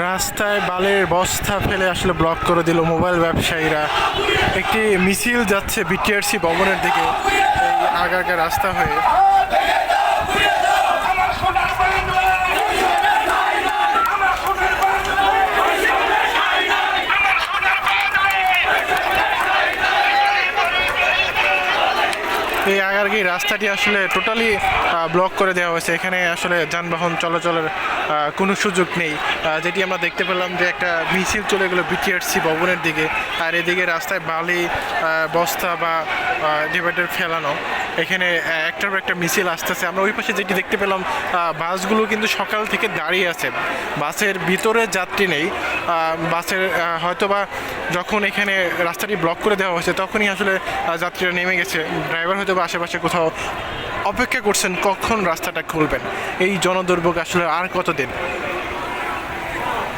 রাস্তায় বালের বস্তা ফেলে আসলে ব্লক করে দিল মোবাইল ব্যবসায়ীরা। একটি মিছিল যাচ্ছে বিটিআরসি ভবনের দিকে, এই আগে রাস্তা হয়ে। এই আগারগি রাস্তাটি আসলে টোটালি ব্লক করে দেওয়া হয়েছে। এখানে আসলে যানবাহন চলাচলের কোনো সুযোগ নেই। যেটি আমরা দেখতে পেলাম যে একটা মিছিল চলে গেলো বিটিআরসি ভবনের দিকে। আর এদিকে রাস্তায় বালি বস্তা বা ডিভাইডার ফেলানো। এখানে একটার একটা মিছিল আসতেছে। আমরা ওই পাশে যেটি দেখতে পেলাম বাসগুলো কিন্তু সকাল থেকে দাঁড়িয়ে আছে। বাসের ভিতরে যাত্রী নেই। বাসের হয়তোবা যখন এখানে রাস্তাটি ব্লক করে দেওয়া হয়েছে, তখনই আসলে যাত্রীরা নেমে গেছে। ড্রাইভার হয়তো বা আশেপাশে কোথাও অপেক্ষা করছেন কখন রাস্তাটা খুলবেন? এই জনদুর্ভোগ আসলে আর কতদিন?